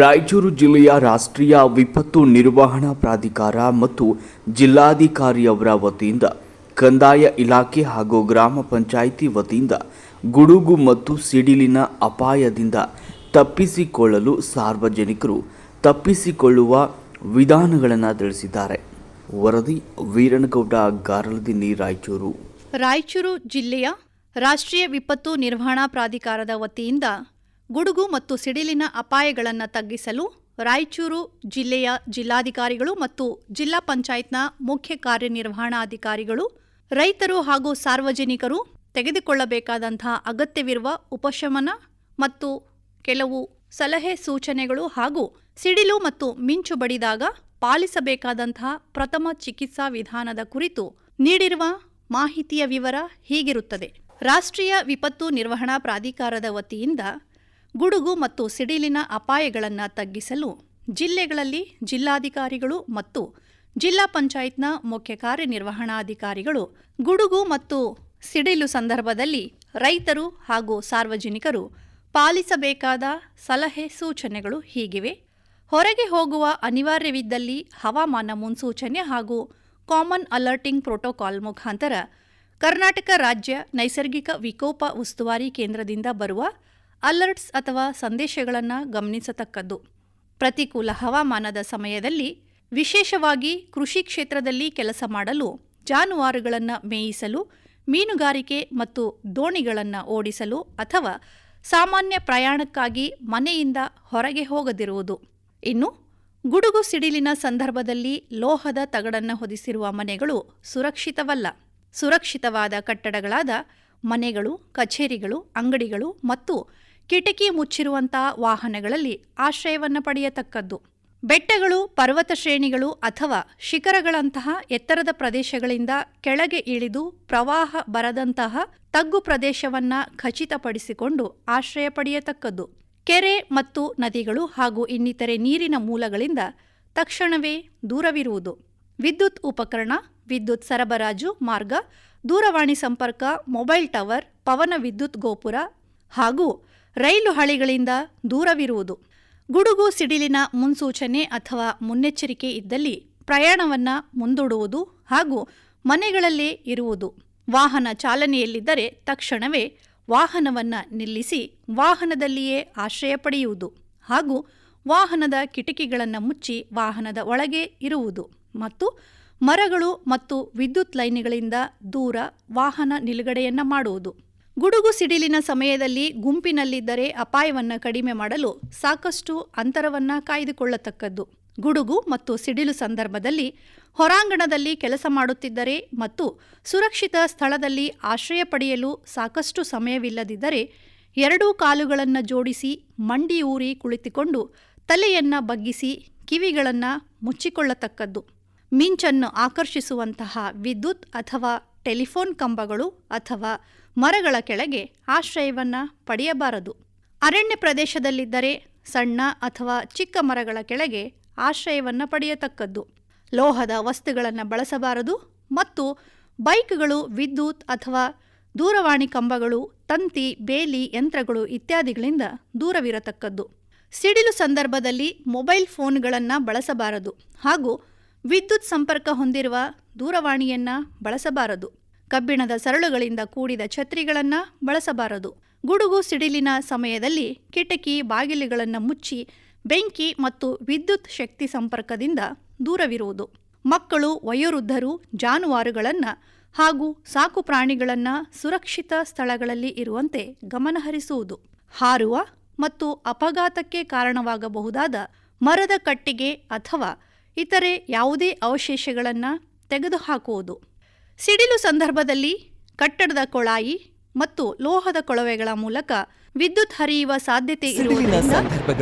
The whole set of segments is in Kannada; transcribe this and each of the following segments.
ರಾಯಚೂರು ಜಿಲ್ಲೆಯ ರಾಷ್ಟ್ರೀಯ ವಿಪತ್ತು ನಿರ್ವಹಣಾ ಪ್ರಾಧಿಕಾರ ಮತ್ತು ಜಿಲ್ಲಾಧಿಕಾರಿಯವರ ವತಿಯಿಂದ ಕಂದಾಯ ಇಲಾಖೆ ಹಾಗೂ ಗ್ರಾಮ ಪಂಚಾಯಿತಿ ವತಿಯಿಂದ ಗುಡುಗು ಮತ್ತು ಸಿಡಿಲಿನ ಅಪಾಯದಿಂದ ತಪ್ಪಿಸಿಕೊಳ್ಳಲು ಸಾರ್ವಜನಿಕರು ತಪ್ಪಿಸಿಕೊಳ್ಳುವ ವಿಧಾನಗಳನ್ನು ತಿಳಿಸಿದ್ದಾರೆ. ವರದಿ ವೀರನಗೌಡ, ಗಾರಲದಿನ್ನಿ, ರಾಯಚೂರು. ರಾಯಚೂರು ಜಿಲ್ಲೆಯ ರಾಷ್ಟ್ರೀಯ ವಿಪತ್ತು ನಿರ್ವಹಣಾ ಪ್ರಾಧಿಕಾರದ ವತಿಯಿಂದ ಗುಡುಗು ಮತ್ತು ಸಿಡಿಲಿನ ಅಪಾಯಗಳನ್ನು ತಗ್ಗಿಸಲು ರಾಯಚೂರು ಜಿಲ್ಲೆಯ ಜಿಲ್ಲಾಧಿಕಾರಿಗಳು ಮತ್ತು ಜಿಲ್ಲಾ ಪಂಚಾಯತ್ನ ಮುಖ್ಯ ಕಾರ್ಯನಿರ್ವಹಣಾಧಿಕಾರಿಗಳು, ರೈತರು ಹಾಗೂ ಸಾರ್ವಜನಿಕರು ತೆಗೆದುಕೊಳ್ಳಬೇಕಾದಂತಹ ಅಗತ್ಯವಿರುವ ಉಪಶಮನ ಮತ್ತು ಕೆಲವು ಸಲಹೆ ಸೂಚನೆಗಳು ಹಾಗೂ ಸಿಡಿಲು ಮತ್ತು ಮಿಂಚು ಬಡಿದಾಗ ಪಾಲಿಸಬೇಕಾದಂತಹ ಪ್ರಥಮ ಚಿಕಿತ್ಸಾ ವಿಧಾನದ ಕುರಿತು ನೀಡಿರುವ ಮಾಹಿತಿಯ ವಿವರ ಹೀಗಿರುತ್ತದೆ. ರಾಷ್ಟ್ರೀಯ ವಿಪತ್ತು ನಿರ್ವಹಣಾ ಪ್ರಾಧಿಕಾರದ ವತಿಯಿಂದ ಗುಡುಗು ಮತ್ತು ಸಿಡಿಲಿನ ಅಪಾಯಗಳನ್ನು ತಗ್ಗಿಸಲು ಜಿಲ್ಲೆಗಳಲ್ಲಿ ಜಿಲ್ಲಾಧಿಕಾರಿಗಳು ಮತ್ತು ಜಿಲ್ಲಾ ಪಂಚಾಯತ್ನ ಮುಖ್ಯ ಕಾರ್ಯನಿರ್ವಹಣಾಧಿಕಾರಿಗಳು ಗುಡುಗು ಮತ್ತು ಸಿಡಿಲು ಸಂದರ್ಭದಲ್ಲಿ ರೈತರು ಹಾಗೂ ಸಾರ್ವಜನಿಕರು ಪಾಲಿಸಬೇಕಾದ ಸಲಹೆ ಸೂಚನೆಗಳು ಹೀಗಿವೆ. ಹೊರಗೆ ಹೋಗುವ ಅನಿವಾರ್ಯವಿದ್ದಲ್ಲಿ ಹವಾಮಾನ ಮುನ್ಸೂಚನೆ ಹಾಗೂ ಕಾಮನ್ ಅಲರ್ಟಿಂಗ್ ಪ್ರೋಟೋಕಾಲ್ ಮುಖಾಂತರ ಕರ್ನಾಟಕ ರಾಜ್ಯ ನೈಸರ್ಗಿಕ ವಿಕೋಪ ಉಸ್ತುವಾರಿ ಕೇಂದ್ರದಿಂದ ಬರುವ ಅಲರ್ಟ್ಸ್ ಅಥವಾ ಸಂದೇಶಗಳನ್ನು ಗಮನಿಸತಕ್ಕದ್ದು. ಪ್ರತಿಕೂಲ ಹವಾಮಾನದ ಸಮಯದಲ್ಲಿ ವಿಶೇಷವಾಗಿ ಕೃಷಿ ಕ್ಷೇತ್ರದಲ್ಲಿ ಕೆಲಸ ಮಾಡಲು, ಜಾನುವಾರುಗಳನ್ನು ಮೇಯಿಸಲು, ಮೀನುಗಾರಿಕೆ ಮತ್ತು ದೋಣಿಗಳನ್ನು ಓಡಿಸಲು ಅಥವಾ ಸಾಮಾನ್ಯ ಪ್ರಯಾಣಕ್ಕಾಗಿ ಮನೆಯಿಂದ ಹೊರಗೆ ಹೋಗದಿರುವುದು. ಇನ್ನು, ಗುಡುಗು ಸಿಡಿಲಿನ ಸಂದರ್ಭದಲ್ಲಿ ಲೋಹದ ತಗಡನ್ನು ಹೊದಿಸಿರುವ ಮನೆಗಳು ಸುರಕ್ಷಿತವಲ್ಲ. ಸುರಕ್ಷಿತವಾದ ಕಟ್ಟಡಗಳಾದ ಮನೆಗಳು, ಕಚೇರಿಗಳು, ಅಂಗಡಿಗಳು ಮತ್ತು ಕಿಟಕಿ ಮುಚ್ಚಿರುವಂತಹ ವಾಹನಗಳಲ್ಲಿ ಆಶ್ರಯವನ್ನು ಪಡೆಯತಕ್ಕದ್ದು. ಬೆಟ್ಟಗಳು, ಪರ್ವತ ಶ್ರೇಣಿಗಳು ಅಥವಾ ಶಿಖರಗಳಂತಹ ಎತ್ತರದ ಪ್ರದೇಶಗಳಿಂದ ಕೆಳಗೆ ಇಳಿದು ಪ್ರವಾಹ ಬರದಂತಹ ತಗ್ಗು ಪ್ರದೇಶವನ್ನ ಖಚಿತಪಡಿಸಿಕೊಂಡು ಆಶ್ರಯ ಪಡೆಯತಕ್ಕದ್ದು. ಕೆರೆ ಮತ್ತು ನದಿಗಳು ಹಾಗೂ ಇನ್ನಿತರೆ ನೀರಿನ ಮೂಲಗಳಿಂದ ತಕ್ಷಣವೇ ದೂರವಿರುವುದು. ವಿದ್ಯುತ್ ಉಪಕರಣ, ವಿದ್ಯುತ್ ಸರಬರಾಜು ಮಾರ್ಗ, ದೂರವಾಣಿ ಸಂಪರ್ಕ, ಮೊಬೈಲ್ ಟವರ್, ಪವನ ವಿದ್ಯುತ್ ಗೋಪುರ ಹಾಗೂ ರೈಲು ಹಳಿಗಳಿಂದ ದೂರವಿರುವುದು. ಗುಡುಗು ಸಿಡಿಲಿನ ಮುನ್ಸೂಚನೆ ಅಥವಾ ಮುನ್ನೆಚ್ಚರಿಕೆ ಇದ್ದಲ್ಲಿ ಪ್ರಯಾಣವನ್ನು ಮುಂದೂಡುವುದು ಹಾಗೂ ಮನೆಗಳಲ್ಲೇ ಇರುವುದು. ವಾಹನ ಚಾಲನೆಯಲ್ಲಿದ್ದರೆ ತಕ್ಷಣವೇ ವಾಹನವನ್ನು ನಿಲ್ಲಿಸಿ ವಾಹನದಲ್ಲಿಯೇ ಆಶ್ರಯ ಪಡೆಯುವುದು ಹಾಗೂ ವಾಹನದ ಕಿಟಕಿಗಳನ್ನು ಮುಚ್ಚಿ ವಾಹನದ ಒಳಗೆ ಇರುವುದು ಮತ್ತು ಮರಗಳು ಮತ್ತು ವಿದ್ಯುತ್ ಲೈನ್ಗಳಿಂದ ದೂರ ವಾಹನ ನಿಲುಗಡೆಯನ್ನು ಮಾಡುವುದು. ಗುಡುಗು ಸಿಡಿಲಿನ ಸಮಯದಲ್ಲಿ ಗುಂಪಿನಲ್ಲಿದ್ದರೆ ಅಪಾಯವನ್ನು ಕಡಿಮೆ ಮಾಡಲು ಸಾಕಷ್ಟು ಅಂತರವನ್ನು ಕಾಯ್ದುಕೊಳ್ಳತಕ್ಕದ್ದು. ಗುಡುಗು ಮತ್ತು ಸಿಡಿಲು ಸಂದರ್ಭದಲ್ಲಿ ಹೊರಾಂಗಣದಲ್ಲಿ ಕೆಲಸ ಮಾಡುತ್ತಿದ್ದರೆ ಮತ್ತು ಸುರಕ್ಷಿತ ಸ್ಥಳದಲ್ಲಿ ಆಶ್ರಯ ಪಡೆಯಲು ಸಾಕಷ್ಟು ಸಮಯವಿಲ್ಲದಿದ್ದರೆ ಎರಡೂ ಕಾಲುಗಳನ್ನು ಜೋಡಿಸಿ ಮಂಡಿ ಊರಿ ಕುಳಿತುಕೊಂಡು ತಲೆಯನ್ನು ಬಗ್ಗಿಸಿ ಕಿವಿಗಳನ್ನು ಮುಚ್ಚಿಕೊಳ್ಳತಕ್ಕದ್ದು. ಮಿಂಚನ್ನು ಆಕರ್ಷಿಸುವಂತಹ ವಿದ್ಯುತ್ ಅಥವಾ ಟೆಲಿಫೋನ್ ಕಂಬಗಳು ಅಥವಾ ಮರಗಳ ಕೆಳಗೆ ಆಶ್ರಯವನ್ನು ಪಡೆಯಬಾರದು. ಅರಣ್ಯ ಪ್ರದೇಶದಲ್ಲಿದ್ದರೆ ಸಣ್ಣ ಅಥವಾ ಚಿಕ್ಕ ಮರಗಳ ಕೆಳಗೆ ಆಶ್ರಯವನ್ನು ಪಡೆಯತಕ್ಕದ್ದು. ಲೋಹದ ವಸ್ತುಗಳನ್ನು ಬಳಸಬಾರದು ಮತ್ತು ಬೈಕ್ಗಳು, ವಿದ್ಯುತ್ ಅಥವಾ ದೂರವಾಣಿ ಕಂಬಗಳು, ತಂತಿ, ಬೇಲಿ, ಯಂತ್ರಗಳು ಇತ್ಯಾದಿಗಳಿಂದ ದೂರವಿರತಕ್ಕದ್ದು. ಸಿಡಿಲು ಸಂದರ್ಭದಲ್ಲಿ ಮೊಬೈಲ್ ಫೋನ್ಗಳನ್ನು ಬಳಸಬಾರದು ಹಾಗೂ ವಿದ್ಯುತ್ ಸಂಪರ್ಕ ಹೊಂದಿರುವ ದೂರವಾಣಿಯನ್ನು ಬಳಸಬಾರದು. ಕಬ್ಬಿಣದ ಸರಳುಗಳಿಂದ ಕೂಡಿದ ಛತ್ರಿಗಳನ್ನು ಬಳಸಬಾರದು. ಗುಡುಗು ಸಿಡಿಲಿನ ಸಮಯದಲ್ಲಿ ಕಿಟಕಿ ಬಾಗಿಲುಗಳನ್ನು ಮುಚ್ಚಿ ಬೆಂಕಿ ಮತ್ತು ವಿದ್ಯುತ್ ಶಕ್ತಿ ಸಂಪರ್ಕದಿಂದ ದೂರವಿರುವುದು. ಮಕ್ಕಳು, ವಯೋವೃದ್ಧರು, ಜಾನುವಾರುಗಳನ್ನು ಹಾಗೂ ಸಾಕು ಪ್ರಾಣಿಗಳನ್ನು ಸುರಕ್ಷಿತ ಸ್ಥಳಗಳಲ್ಲಿ ಇರುವಂತೆ ಗಮನಹರಿಸುವುದು. ಹಾರುವ ಮತ್ತು ಅಪಘಾತಕ್ಕೆ ಕಾರಣವಾಗಬಹುದಾದ ಮರದ ಕಟ್ಟಿಗೆ ಅಥವಾ ಇತರೆ ಯಾವುದೇ ಅವಶೇಷಗಳನ್ನು ತೆಗೆದುಹಾಕುವುದು. ಸಿಡಿಲು ಸಂದರ್ಭದಲ್ಲಿ ಕಟ್ಟಡದ ಕೊಳಾಯಿ ಮತ್ತು ಲೋಹದ ಕೊಳವೆಗಳ ಮೂಲಕ ವಿದ್ಯುತ್ ಹರಿಯುವ ಸಾಧ್ಯತೆ ಇರುವುದರಿಂದ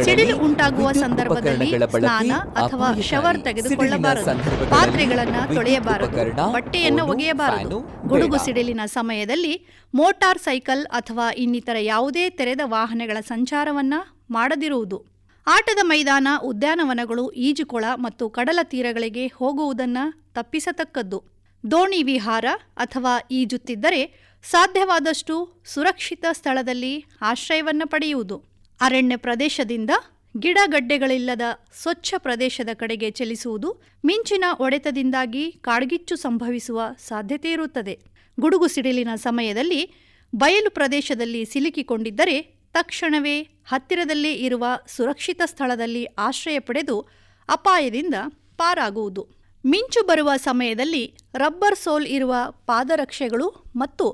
ಸಿಡಿಲು ಉಂಟಾಗುವ ಸಂದರ್ಭದಲ್ಲಿ ಸ್ನಾನ ಅಥವಾ ಶವರ್ ತೆಗೆದುಕೊಳ್ಳಬಾರದು. ಪಾತ್ರೆಗಳನ್ನು ತೊಳೆಯಬಾರದು. ಬಟ್ಟೆಯನ್ನು ಒಗೆಯಬಾರದು. ಗುಡುಗು ಸಿಡಿಲಿನ ಸಮಯದಲ್ಲಿ ಮೋಟಾರ್ ಸೈಕಲ್ ಅಥವಾ ಇನ್ನಿತರ ಯಾವುದೇ ತೆರೆದ ವಾಹನಗಳ ಸಂಚಾರವನ್ನ ಮಾಡದಿರುವುದು. ಆಟದ ಮೈದಾನ ಉದ್ಯಾನವನಗಳು ಈಜುಕೊಳ ಮತ್ತು ಕಡಲ ತೀರಗಳಿಗೆ ಹೋಗುವುದನ್ನು ತಪ್ಪಿಸತಕ್ಕದ್ದು. ದೋಣಿ ವಿಹಾರ ಅಥವಾ ಈಜುತ್ತಿದ್ದರೆ ಸಾಧ್ಯವಾದಷ್ಟು ಸುರಕ್ಷಿತ ಸ್ಥಳದಲ್ಲಿ ಆಶ್ರಯವನ್ನು ಪಡೆಯುವುದು. ಅರಣ್ಯ ಪ್ರದೇಶದಿಂದ ಗಿಡಗಡ್ಡೆಗಳಿಲ್ಲದ ಸ್ವಚ್ಛ ಪ್ರದೇಶದ ಕಡೆಗೆ ಚಲಿಸುವುದು ಮಿಂಚಿನ ಒಡೆತದಿಂದಾಗಿ ಕಾಡ್ಗಿಚ್ಚು ಸಂಭವಿಸುವ ಸಾಧ್ಯತೆ ಇರುತ್ತದೆ. ಗುಡುಗು ಸಿಡಿಲಿನ ಸಮಯದಲ್ಲಿ ಬಯಲು ಪ್ರದೇಶದಲ್ಲಿ ಸಿಲುಕಿಕೊಂಡಿದ್ದರೆ ತಕ್ಷಣವೇ ಹತ್ತಿರದಲ್ಲೇ ಇರುವ ಸುರಕ್ಷಿತ ಸ್ಥಳದಲ್ಲಿ ಆಶ್ರಯ ಪಡೆದು ಅಪಾಯದಿಂದ ಪಾರಾಗುವುದು. ಮಿಂಚು ಬರುವ ಸಮಯದಲ್ಲಿ ರಬ್ಬರ್ ಸೋಲ್ ಇರುವ ಪಾದರಕ್ಷೆಗಳು ಮತ್ತು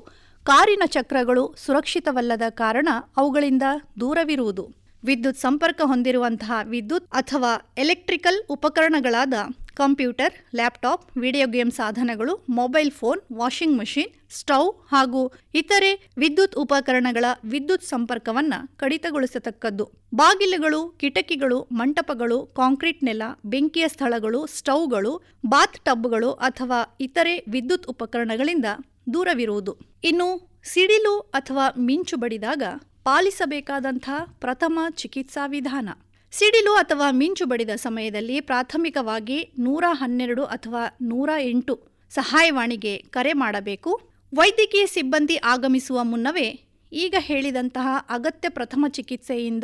ಕಾರಿನ ಚಕ್ರಗಳು ಸುರಕ್ಷಿತವಲ್ಲದ ಕಾರಣ ಅವುಗಳಿಂದ ದೂರವಿರುವುದು. ವಿದ್ಯುತ್ ಸಂಪರ್ಕ ಹೊಂದಿರುವಂತಹ ವಿದ್ಯುತ್ ಅಥವಾ ಎಲೆಕ್ಟ್ರಿಕಲ್ ಉಪಕರಣಗಳಾದ ಕಂಪ್ಯೂಟರ್, ಲ್ಯಾಪ್ಟಾಪ್, ವಿಡಿಯೋ ಗೇಮ್ ಸಾಧನಗಳು, mobile phone, washing machine, stove ಹಾಗೂ ಇತರೆ ವಿದ್ಯುತ್ ಉಪಕರಣಗಳ ವಿದ್ಯುತ್ ಸಂಪರ್ಕವನ್ನು ಕಡಿತಗೊಳಿಸತಕ್ಕದ್ದು. ಬಾಗಿಲುಗಳು, ಕಿಟಕಿಗಳು, ಮಂಟಪಗಳು, ಕಾಂಕ್ರೀಟ್ ನೆಲ, ಬೆಂಕಿಯ ಸ್ಥಳಗಳು, ಸ್ಟವ್ಗಳು, ಬಾತ್ ಟಬ್ಗಳು ಅಥವಾ ಇತರೆ ವಿದ್ಯುತ್ ಉಪಕರಣಗಳಿಂದ ದೂರವಿರುವುದು. ಇನ್ನು ಸಿಡಿಲು ಅಥವಾ ಮಿಂಚು ಬಡಿದಾಗ ಪಾಲಿಸಬೇಕಾದಂಥ ಪ್ರಥಮ ಚಿಕಿತ್ಸಾ ವಿಧಾನ. ಸಿಡಿಲು ಅಥವಾ ಮಿಂಚು ಬಡಿದ ಸಮಯದಲ್ಲಿ ಪ್ರಾಥಮಿಕವಾಗಿ ನೂರ ಹನ್ನೆರಡು ಅಥವಾ ನೂರ ಎಂಟು ಸಹಾಯವಾಣಿಗೆ ಕರೆ ಮಾಡಬೇಕು. ವೈದ್ಯಕೀಯ ಸಿಬ್ಬಂದಿ ಆಗಮಿಸುವ ಮುನ್ನವೇ ಈಗ ಹೇಳಿದಂತಹ ಅಗತ್ಯ ಪ್ರಥಮ ಚಿಕಿತ್ಸೆಯಿಂದ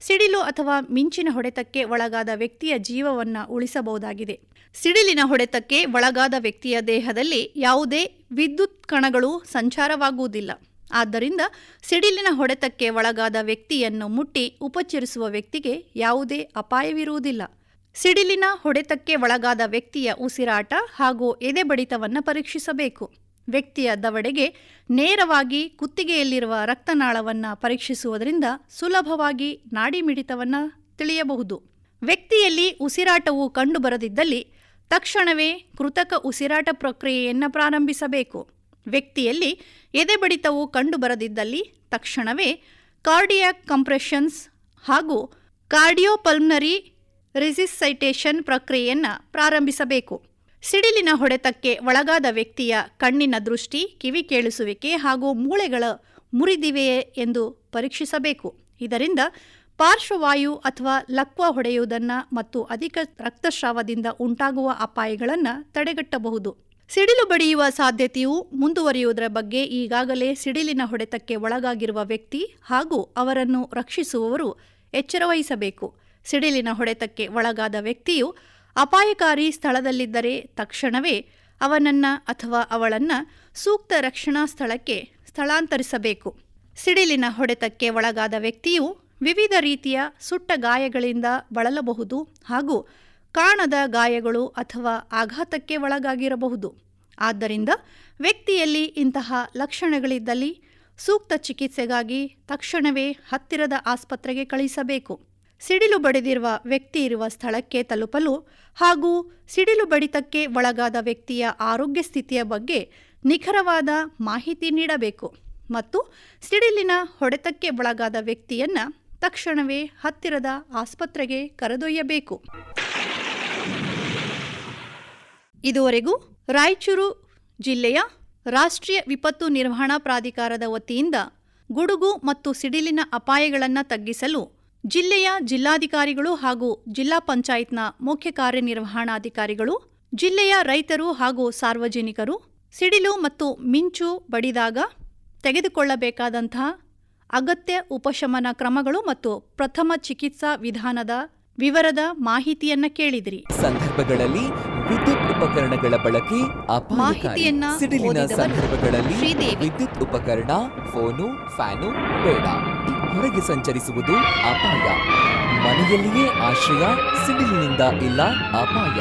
ಸಿಡಿಲು ಅಥವಾ ಮಿಂಚಿನ ಹೊಡೆತಕ್ಕೆ ಒಳಗಾದ ವ್ಯಕ್ತಿಯ ಜೀವವನ್ನು ಉಳಿಸಬಹುದಾಗಿದೆ. ಸಿಡಿಲಿನ ಹೊಡೆತಕ್ಕೆ ಒಳಗಾದ ವ್ಯಕ್ತಿಯ ದೇಹದಲ್ಲಿ ಯಾವುದೇ ವಿದ್ಯುತ್ ಕಣಗಳು ಸಂಚಾರವಾಗುವುದಿಲ್ಲ. ಆದ್ದರಿಂದ ಸಿಡಿಲಿನ ಹೊಡೆತಕ್ಕೆ ಒಳಗಾದ ವ್ಯಕ್ತಿಯನ್ನು ಮುಟ್ಟಿ ಉಪಚರಿಸುವ ವ್ಯಕ್ತಿಗೆ ಯಾವುದೇ ಅಪಾಯವಿರುವುದಿಲ್ಲ. ಸಿಡಿಲಿನ ಹೊಡೆತಕ್ಕೆ ಒಳಗಾದ ವ್ಯಕ್ತಿಯ ಉಸಿರಾಟ ಹಾಗೂ ಎದೆ ಬಡಿತವನ್ನು ಪರೀಕ್ಷಿಸಬೇಕು. ವ್ಯಕ್ತಿಯ ದವಡೆಗೆ ನೇರವಾಗಿ ಕುತ್ತಿಗೆಯಲ್ಲಿರುವ ರಕ್ತನಾಳವನ್ನು ಪರೀಕ್ಷಿಸುವುದರಿಂದ ಸುಲಭವಾಗಿ ನಾಡಿ ಮಿಡಿತವನ್ನು ತಿಳಿಯಬಹುದು. ವ್ಯಕ್ತಿಯಲ್ಲಿ ಉಸಿರಾಟವು ಕಂಡುಬರದಿದ್ದಲ್ಲಿ ತಕ್ಷಣವೇ ಕೃತಕ ಉಸಿರಾಟ ಪ್ರಕ್ರಿಯೆಯನ್ನು ಪ್ರಾರಂಭಿಸಬೇಕು. ವ್ಯಕ್ತಿಯಲ್ಲಿ ಎದೆ ಬಡಿತವು ಕಂಡುಬರದಿದ್ದಲ್ಲಿ ತಕ್ಷಣವೇ ಕಾರ್ಡಿಯಾಕ್ ಕಂಪ್ರೆಷನ್ಸ್ ಹಾಗೂ ಕಾರ್ಡಿಯೋಪಲ್ಮನರಿ ರಿಸಿಸೈಟೇಷನ್ ಪ್ರಕ್ರಿಯೆಯನ್ನು ಪ್ರಾರಂಭಿಸಬೇಕು. ಸಿಡಿಲಿನ ಹೊಡೆತಕ್ಕೆ ಒಳಗಾದ ವ್ಯಕ್ತಿಯ ಕಣ್ಣಿನ ದೃಷ್ಟಿ, ಕಿವಿ ಕೇಳಿಸುವಿಕೆ ಹಾಗೂ ಮೂಳೆಗಳ ಮುರಿದಿವೆಯೇ ಎಂದು ಪರೀಕ್ಷಿಸಬೇಕು. ಇದರಿಂದ ಪಾರ್ಶ್ವವಾಯು ಅಥವಾ ಲಕ್ವ ಹೊಡೆಯುವುದನ್ನು ಮತ್ತು ಅಧಿಕ ರಕ್ತಸ್ರಾವದಿಂದ ಉಂಟಾಗುವ ಅಪಾಯಗಳನ್ನು ತಡೆಗಟ್ಟಬಹುದು. ಸಿಡಿಲು ಬಡಿಯುವ ಸಾಧ್ಯತೆಯು ಮುಂದುವರಿಯುವುದರ ಬಗ್ಗೆ ಈಗಾಗಲೇ ಸಿಡಿಲಿನ ಹೊಡೆತಕ್ಕೆ ಒಳಗಾಗಿರುವ ವ್ಯಕ್ತಿ ಹಾಗೂ ಅವರನ್ನು ರಕ್ಷಿಸುವವರು ಎಚ್ಚರವಹಿಸಬೇಕು. ಸಿಡಿಲಿನ ಹೊಡೆತಕ್ಕೆ ಒಳಗಾದ ವ್ಯಕ್ತಿಯು ಅಪಾಯಕಾರಿ ಸ್ಥಳದಲ್ಲಿದ್ದರೆ ತಕ್ಷಣವೇ ಅವನನ್ನ ಅಥವಾ ಅವಳನ್ನ ಸೂಕ್ತ ರಕ್ಷಣಾ ಸ್ಥಳಕ್ಕೆ ಸ್ಥಳಾಂತರಿಸಬೇಕು. ಸಿಡಿಲಿನ ಹೊಡೆತಕ್ಕೆ ಒಳಗಾದ ವ್ಯಕ್ತಿಯು ವಿವಿಧ ರೀತಿಯ ಸುಟ್ಟ ಗಾಯಗಳಿಂದ ಬಳಲಬಹುದು ಹಾಗೂ ಕಾಣದ ಗಾಯಗಳು ಅಥವಾ ಆಘಾತಕ್ಕೆ ಒಳಗಾಗಿರಬಹುದು. ಆದ್ದರಿಂದ ವ್ಯಕ್ತಿಯಲ್ಲಿ ಇಂತಹ ಲಕ್ಷಣಗಳಿದ್ದಲ್ಲಿ ಸೂಕ್ತ ಚಿಕಿತ್ಸೆಗಾಗಿ ತಕ್ಷಣವೇ ಹತ್ತಿರದ ಆಸ್ಪತ್ರೆಗೆ ಕಳಿಸಬೇಕು. ಸಿಡಿಲು ಬಡಿದಿರುವ ವ್ಯಕ್ತಿ ಇರುವ ಸ್ಥಳಕ್ಕೆ ತಲುಪಲು ಹಾಗೂ ಸಿಡಿಲು ಬಡಿತಕ್ಕೆ ಒಳಗಾದ ವ್ಯಕ್ತಿಯ ಆರೋಗ್ಯ ಸ್ಥಿತಿಯ ಬಗ್ಗೆ ನಿಖರವಾದ ಮಾಹಿತಿ ನೀಡಬೇಕು ಮತ್ತು ಸಿಡಿಲಿನ ಹೊಡೆತಕ್ಕೆ ಒಳಗಾದ ವ್ಯಕ್ತಿಯನ್ನು ತಕ್ಷಣವೇ ಹತ್ತಿರದ ಆಸ್ಪತ್ರೆಗೆ ಕರೆದೊಯ್ಯಬೇಕು. ಇದುವರೆಗೂ ರಾಯಚೂರು ಜಿಲ್ಲೆಯ ರಾಷ್ಟ್ರೀಯ ವಿಪತ್ತು ನಿರ್ವಹಣಾ ಪ್ರಾಧಿಕಾರದ ವತಿಯಿಂದ ಗುಡುಗು ಮತ್ತು ಸಿಡಿಲಿನ ಅಪಾಯಗಳನ್ನು ತಗ್ಗಿಸಲು ಜಿಲ್ಲೆಯ ಜಿಲ್ಲಾಧಿಕಾರಿಗಳು ಹಾಗೂ ಜಿಲ್ಲಾ ಪಂಚಾಯತ್ನ ಮುಖ್ಯ ಕಾರ್ಯನಿರ್ವಹಣಾಧಿಕಾರಿಗಳು, ಜಿಲ್ಲೆಯ ರೈತರು ಹಾಗೂ ಸಾರ್ವಜನಿಕರು ಸಿಡಿಲು ಮತ್ತು ಮಿಂಚು ಬಡಿದಾಗ ತೆಗೆದುಕೊಳ್ಳಬೇಕಾದಂತಹ ಅಗತ್ಯ ಉಪಶಮನ ಕ್ರಮಗಳು ಮತ್ತು ಪ್ರಥಮ ಚಿಕಿತ್ಸಾ ವಿಧಾನದ ವಿವರದ ಮಾಹಿತಿಯನ್ನ ಕೇಳಿದಿರಿ. ಸಂದರ್ಭಗಳಲ್ಲಿ ಉಪಕರಣಗಳ ಬಳಕೆ ಅಪಾಯಕಾರಿ. ಮಾಹಿತಿಯನ್ನ ಸಿಡಿಲಿನ ಓದಿದವರು ಸಂದರ್ಭಗಳಲ್ಲಿ ಶ್ರೀದೇವಿ. ವಿದ್ಯುತ್ ಉಪಕರಣ ಫೋನು ಫ್ಯಾನು ಬೇಡ. ಹೊರಗೆ ಸಂಚರಿಸುವುದು ಅಪಾಯ. ಮನೆಯಲ್ಲಿಯೇ ಆಶ್ರಯ ಸಿಡಿಲಿನಿಂದ ಇಲ್ಲ ಅಪಾಯ.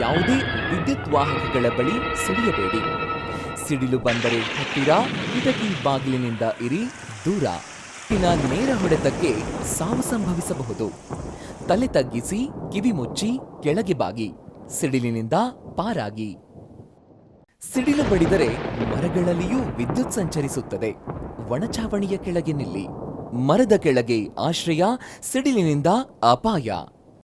ಯಾವುದೇ ವಿದ್ಯುತ್ ವಾಹಕಗಳ ಬಳಿ ಸಿಡಿಯಬೇಡಿ ಸಿಡಿಲು ಬಂದರೆ ಹತ್ತಿರ ಕಿಟಕಿ ಬಾಗಿಲಿನಿಂದ ಇರಿ ದೂರ. ಪಿನ ನೇರ ಹೊಡೆತಕ್ಕೆ ಸಾವು ಸಂಭವಿಸಬಹುದು. ತಲೆ ತಗ್ಗಿಸಿ, ಕಿವಿ ಮುಚ್ಚಿ, ಕೆಳಗೆ ಬಾಗಿ, ಸಿಡಿಲಿನಿಂದ ಪಾರಾಗಿ. ಸಿಡಿಲು ಬಡಿದರೆ ಮರಗಳಲ್ಲಿಯೂ ವಿದ್ಯುತ್ ಸಂಚರಿಸುತ್ತದೆ. ಒಣಚಾವಣಿಯ ಕೆಳಗೆ ನಿಲ್ಲಿ, ಮರದ ಕೆಳಗೆ ಆಶ್ರಯ, ಸಿಡಿಲಿನಿಂದ ಅಪಾಯ.